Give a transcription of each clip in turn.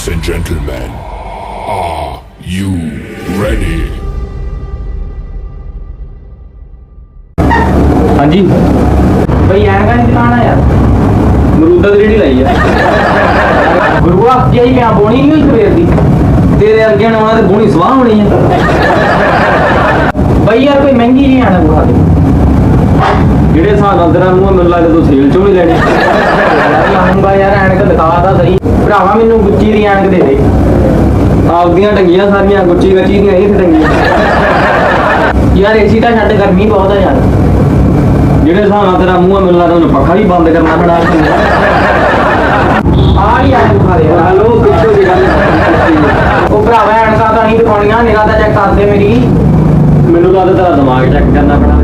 Ladies and gentlemen, are you ready? ਹਾਂਜੀ। ਬਈ ਐਨਕਾਂ ਦੀ ਦੁਕਾਨ ਆ ਯਾਰ। ਮਰੂਦਾਂ ਦੀ ਰੇੜੀ ਲਾਈ ਆ। ਗੁਰੂਆ ਜਿਹੀ ਪਿਆ ਬੋਣੀ ਨਹੀਂ ਹੋਈ ਸਵੇਰ ਦੀ? ਤੇਰੇ ਵਰਗਿਆਂ ਨੇ ਉਹਨਾਂ ਤੇ ਬੋਣੀ ਸਵਾਹ ਹੋਣੀ ਆ। ਬਈ ਯਾਰ ਕੋਈ ਮਹਿੰਗੀ ਨਹੀਂ ਆਣਾ ਗੁਰੂਆ ਦੀ ਜਿਹੜੇ ਹਿਸਾਬ ਨਾਲ ਤੇਰਾ ਮੂੰਹ ਮੈਨੂੰ ਲੱਗਦਾ ਤੂੰ ਸੇਲ ਚੋਂ ਨਹੀਂ ਲੈਣੀ। ਯਾਰ ਲਾਉਂਗਾ ਯਾਰ ਐਨਕ ਦਿਖਾ ਤਾਂ ਸਹੀ। ਭਰਾਵਾ, ਮੈਨੂੰ ਗੁੱਚੀ ਦੀ ਐਨਕ ਦੇ ਦੇ। ਆਪਦੀਆਂ ਟੰਗੀਆਂ ਸਾਰੀਆਂ, ਗੁੱਚੀ ਗੱਚੀ ਦੀਆਂ, ਇਹ ਟੰਗੀਆਂ। ਯਾਰ, ਏਸੀ ਤਾਂ ਛੱਡ, ਗਰਮੀ ਬਹੁਤ ਆ ਯਾਰ। ਜਿਹੜੇ ਹਿਸਾਬ ਨਾਲ ਤੇਰਾ ਮੂੰਹ ਮੈਨੂੰ ਲੱਗਦਾ ਉਹਨੂੰ ਪੱਖਾ ਵੀ ਬੰਦ ਕਰਨਾ ਪੈਣਾ। ਆ ਹੀ ਐਨਕ ਦਿਖਾ ਹਲੋ ਪਿੱਛੋਂ ਦੀ ਗੱਲ ਉਹ ਭਰਾਵਾ, ਐਨਕਾਂ ਤਾਂ ਨਹੀਂ ਦਿਖਾਉਣੀਆਂ, ਨਿਗਾਹ ਤਾਂ ਚੈੱਕ ਕਰਦੇ ਮੇਰੀ। ਮੈਨੂੰ ਲੱਗਦਾ ਤੇਰਾ ਦਿਮਾਗ ਚੈੱਕ ਕਰਨਾ ਪੈਣਾ।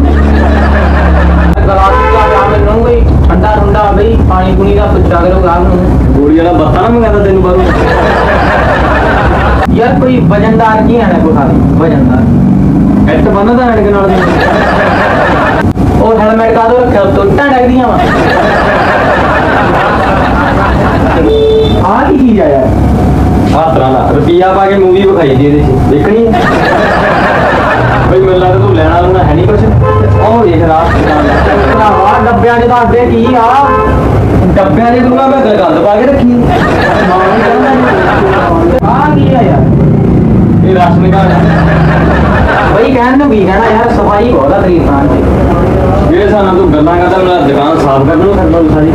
ਗਲਾਸ ਦਾ ਜਾ ਮੈਨੂੰ ਕੋਈ ਠੰਡਾ ਠੰਡਾ ਬਈ ਪਾਣੀ ਪੂਣੀ ਦਾ ਕਰੋ ਗਾਲ ਨੂੰ ਗੋਲੀ ਵਾਲਾ ਬੱਤਾ ਨਾ ਮੰਗਾਦਾ ਤੈਨੂੰ ਬਾਹਰੋਂ। ਯਾਰ ਕੋਈ ਵਜਨਦਾਰ ਕੀ ਆਣਾ ਕੋਈ ਖਾਲੀ ਵਜਨਦਾਰ। ਐਟ ਬੰਨਦਾ ਐਨਕ ਨਾਲ। ਦੀ ਉਹ ਹੈਲਮਟ ਕਾ ਦੋ ਰੱਖਿਆ? ਟੁੱਟਾਂ ਡਗਦੀਆਂ ਵਾ। ਆ ਕੀ ਚੀਜ਼ ਆ ਯਾਰ? ਆਹ ਤਰ੍ਹਾਂ ਦਾ ਰੁਪਈਆ ਪਾ ਕੇ ਮੂਵੀ ਵਿਖਾਈ ਦੀ ਇਹਦੇ 'ਚ। ਦੇਖਣੀ ਬਈ ਮੈਨੂੰ ਲੱਗਦਾ ਤੂੰ ਲੈਣਾ ਲੂਣਾ ਹੈ ਨਹੀਂ ਕੁਛ। ਉਹ ਵੇਖ ਰਾਤ ਭਰਾਵਾ ਡੱਬਿਆਂ 'ਚ ਦੱਸਦੇ ਕੀ ਆ? ਡੱਬਿਆਂ ਦੇ ਗੁਰੂਆ ਮੈਂ ਗੰਦ ਪਾ ਕੇ ਰੱਖੀ। ਆ ਕੀ ਆ ਯਾਰ? ਇਹ ਰਾਸ਼ਨ ਕਾਰਡ ਬਈ ਕਹਿਣ ਨੂੰ ਕੀ ਕਹਿਣਾ ਯਾਰ ਸਫ਼ਾਈ ਬਹੁਤ ਆ ਤੇਰੀ ਦੁਕਾਨ 'ਚ ਜਿਹੜੇ ਹਿਸਾਬ ਨਾਲ ਤੂੰ ਗੱਲਾਂ ਕਰਦਾ ਮੇਰਾ ਦੁਕਾਨ ਸਾਫ਼ ਕਰਨ ਨੂੰ ਫਿਰਦਾ ਤੂੰ ਸਾਰੀ।